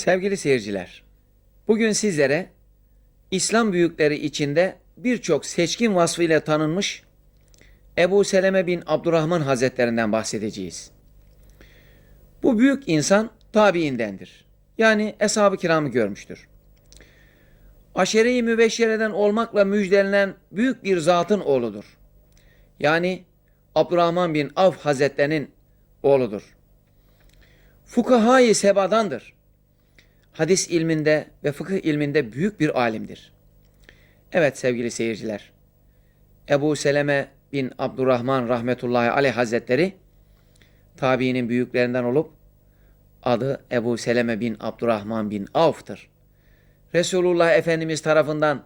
Sevgili seyirciler, bugün sizlere İslam büyükleri içinde birçok seçkin vasfıyla tanınmış Ebu Seleme bin Abdurrahman Hazretlerinden bahsedeceğiz. Bu büyük insan tabiindendir. Yani eshab-ı kiramı görmüştür. Aşere-i mübeşşereden olmakla müjdelenen büyük bir zatın oğludur. Yani Abdurrahman bin Avf Hazretlerinin oğludur. Fukahayı sebadandır. Hadis ilminde ve fıkıh ilminde büyük bir alimdir. Evet sevgili seyirciler. Ebu Seleme bin Abdurrahman rahmetullahi aleyh hazretleri tabiinin büyüklerinden olup adı Ebu Seleme bin Abdurrahman bin Avf'tır. Resulullah Efendimiz tarafından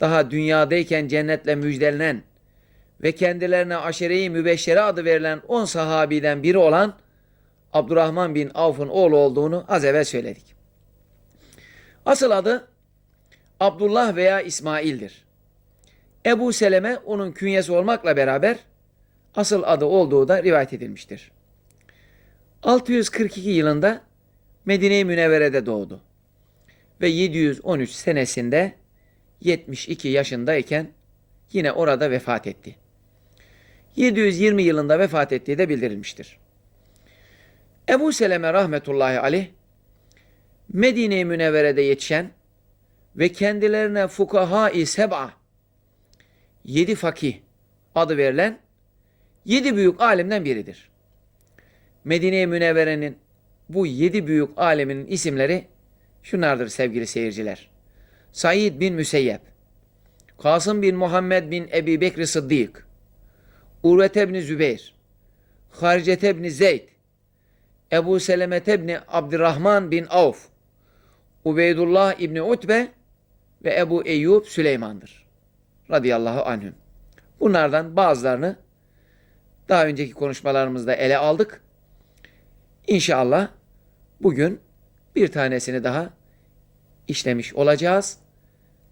daha dünyadayken cennetle müjdelenen ve kendilerine aşere-i mübeşşere adı verilen 10 sahabiden biri olan Abdurrahman bin Avf'ın oğlu olduğunu az evvel söyledik. Asıl adı Abdullah veya İsmail'dir. Ebu Seleme onun künyesi olmakla beraber asıl adı olduğu da rivayet edilmiştir. 642 yılında Medine-i Münevvere'de doğdu. Ve 713 senesinde 72 yaşındayken yine orada vefat etti. 720 yılında vefat ettiği de bildirilmiştir. Ebu Seleme rahmetullahi aleyh Medine-i Münevvere'de yetişen ve kendilerine fukaha-i seb'a yedi fakih adı verilen yedi büyük alimden biridir. Medine-i Münevvere'nin bu yedi büyük aleminin isimleri şunlardır sevgili seyirciler. Said bin Müseyyep, Kasım bin Muhammed bin Ebi Bekri Sıddık, Urvete bin Zübeyir, Haricete bin Zeyd, Ebu Selemete bin Abdurrahman bin Avf, Ubeydullah İbni Utbe ve Ebu Eyyub Süleyman'dır. Radıyallahu anhüm. Bunlardan bazılarını daha önceki konuşmalarımızda ele aldık. İnşallah bugün bir tanesini daha işlemiş olacağız.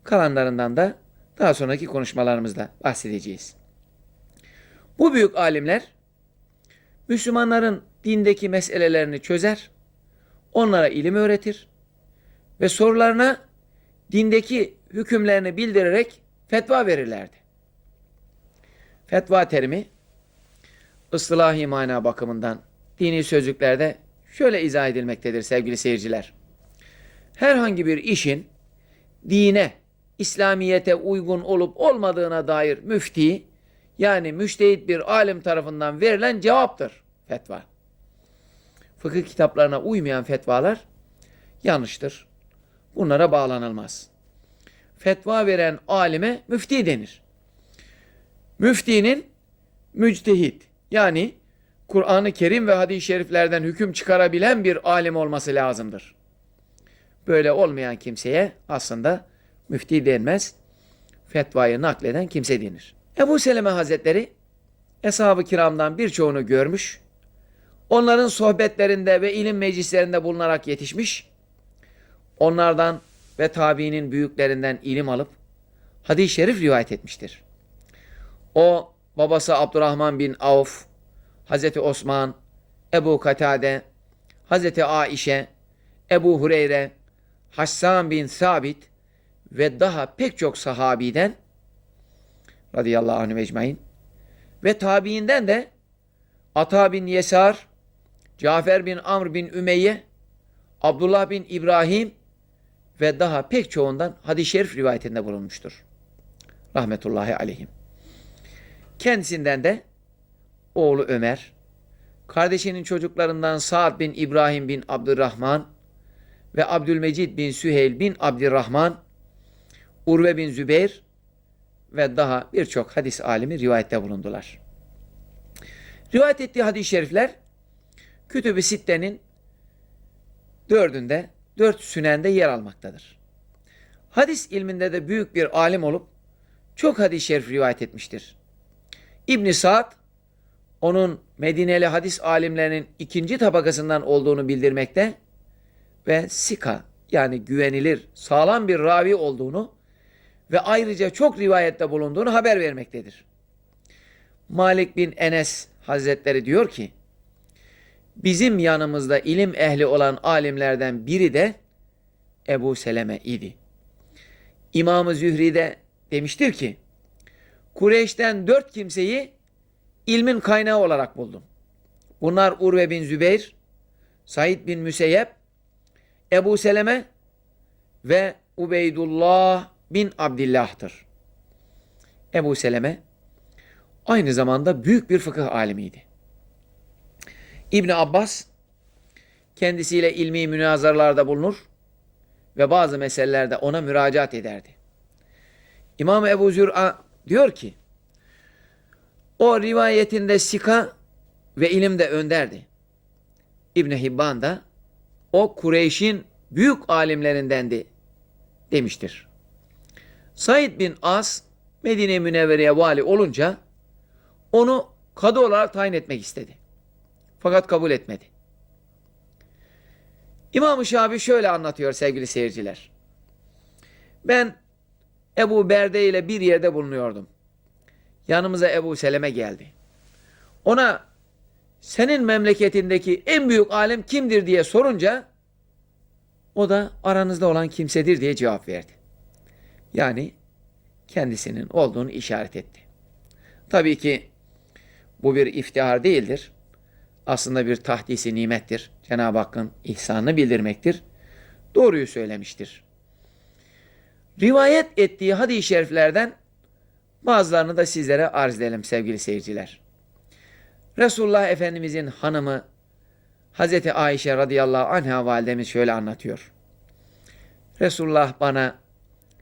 Kalanlarından da daha sonraki konuşmalarımızda bahsedeceğiz. Bu büyük alimler Müslümanların dindeki meselelerini çözer, onlara ilim öğretir ve sorularına dindeki hükümlerini bildirerek fetva verirlerdi. Fetva terimi ıslahi mana bakımından dini sözlüklerde şöyle izah edilmektedir sevgili seyirciler. Herhangi bir işin dine, İslamiyete uygun olup olmadığına dair müfti yani müştehit bir alim tarafından verilen cevaptır fetva. Fıkıh kitaplarına uymayan fetvalar yanlıştır. Bunlara bağlanılmaz. Fetva veren alime müfti denir. Müftinin müctehit yani Kur'an-ı Kerim ve hadis-i şeriflerden hüküm çıkarabilen bir alim olması lazımdır. Böyle olmayan kimseye aslında müfti denmez. Fetvayı nakleden kimse denir. Ebu Seleme Hazretleri Eshab-ı kiramdan birçoğunu görmüş, onların sohbetlerinde ve ilim meclislerinde bulunarak yetişmiş, onlardan ve tabiinin büyüklerinden ilim alıp hadis-i şerif rivayet etmiştir. O babası Abdurrahman bin Avf, Hazreti Osman, Ebu Katade, Hazreti Aişe, Ebu Hureyre, Hassan bin Sabit ve daha pek çok sahabiden radıyallahu anh ecmain ve tabiinden de Ata bin Yesar, Cafer bin Amr bin Ümeyye, Abdullah bin İbrahim ve daha pek çoğundan hadis-i şerif rivayetinde bulunmuştur. Rahmetullahi aleyhim. Kendisinden de oğlu Ömer, kardeşinin çocuklarından Sa'd bin İbrahim bin Abdurrahman ve Abdülmecid bin Süheyl bin Abdurrahman, Urve bin Zübeyir ve daha birçok hadis alimi rivayette bulundular. Rivayet ettiği hadis-i şerifler Kütüb-i Sitte'nin dördünde, dört sünende yer almaktadır. Hadis ilminde de büyük bir alim olup çok hadis-i şerif rivayet etmiştir. İbn Sa'd onun Medineli hadis alimlerinin ikinci tabakasından olduğunu bildirmekte ve sika yani güvenilir, sağlam bir ravi olduğunu ve ayrıca çok rivayette bulunduğunu haber vermektedir. Malik bin Enes Hazretleri diyor ki, bizim yanımızda ilim ehli olan alimlerden biri de Ebu Seleme idi. İmam-ı Zühri de demiştir ki, Kureyş'ten dört kimseyi ilmin kaynağı olarak buldum. Bunlar Urve bin Zübeyr, Said bin Müseyyep, Ebu Seleme ve Ubeydullah bin Abdillah'tır. Ebu Seleme aynı zamanda büyük bir fıkıh alimiydi. İbni Abbas kendisiyle ilmi münazaralarda bulunur ve bazı meselelerde ona müracaat ederdi. İmam Ebu Zür'a diyor ki, o rivayetinde sika ve ilimde önderdi. İbni Hibban da o Kureyş'in büyük alimlerindendi demiştir. Said bin As Medine Münevvere'ye vali olunca onu kadı olarak tayin etmek istedi. Fakat kabul etmedi. İmam-ı Şabi şöyle anlatıyor sevgili seyirciler. Ben Ebu Berde ile bir yerde bulunuyordum. Yanımıza Ebu Seleme geldi. Ona senin memleketindeki en büyük alim kimdir diye sorunca o da aranızda olan kimsedir diye cevap verdi. Yani kendisinin olduğunu işaret etti. Tabii ki bu bir iftihar değildir. Aslında bir tahdisi nimettir. Cenab-ı Hakk'ın ihsanını bildirmektir. Doğruyu söylemiştir. Rivayet ettiği hadis-i şeriflerden bazılarını da sizlere arz edelim sevgili seyirciler. Resulullah Efendimizin hanımı Hazreti Ayşe radıyallahu anha validemiz şöyle anlatıyor. Resulullah bana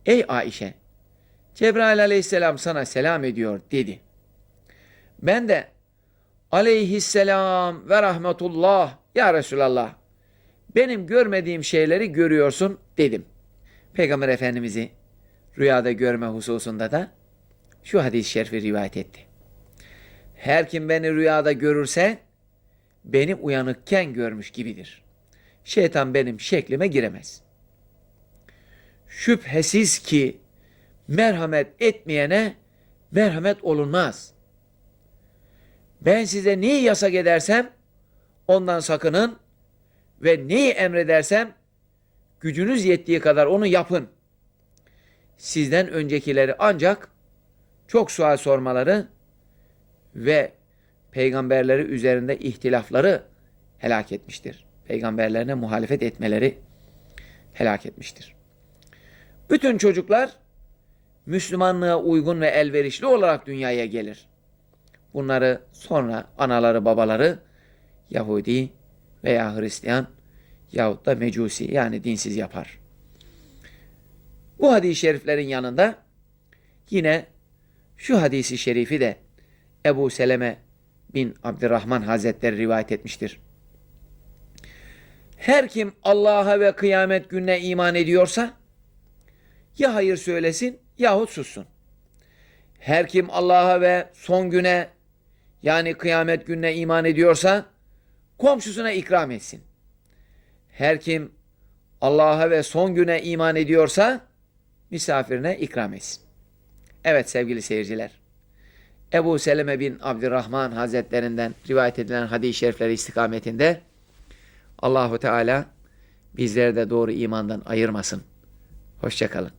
ey Ayşe Cebrail aleyhisselam sana selam ediyor dedi. Ben de aleyhisselam ve rahmetullah ya Resulallah benim görmediğim şeyleri görüyorsun dedim. Peygamber Efendimiz'i rüyada görme hususunda da şu hadis-i şerifi rivayet etti. Her kim beni rüyada görürse beni uyanıkken görmüş gibidir. Şeytan benim şeklime giremez. Şüphesiz ki merhamet etmeyene merhamet olunmaz. Ben size neyi yasak edersem ondan sakının ve neyi emredersem gücünüz yettiği kadar onu yapın. Sizden öncekileri ancak çok sual sormaları ve peygamberleri üzerinde ihtilafları helak etmiştir. Peygamberlerine muhalefet etmeleri helak etmiştir. Bütün çocuklar Müslümanlığa uygun ve elverişli olarak dünyaya gelir. Bunları sonra anaları babaları Yahudi veya Hristiyan yahut da Mecusi yani dinsiz yapar. Bu hadis-i şeriflerin yanında yine şu hadisi şerifi de Ebu Seleme bin Abdurrahman Hazretleri rivayet etmiştir. Her kim Allah'a ve kıyamet gününe iman ediyorsa ya hayır söylesin yahut sussun. Her kim Allah'a ve son güne yani kıyamet gününe iman ediyorsa komşusuna ikram etsin. Her kim Allah'a ve son güne iman ediyorsa misafirine ikram etsin. Evet sevgili seyirciler. Ebu Seleme bin Abdurrahman Hazretlerinden rivayet edilen hadis-i şerifleri istikametinde Allahu Teala bizleri de doğru imandan ayırmasın. Hoşçakalın.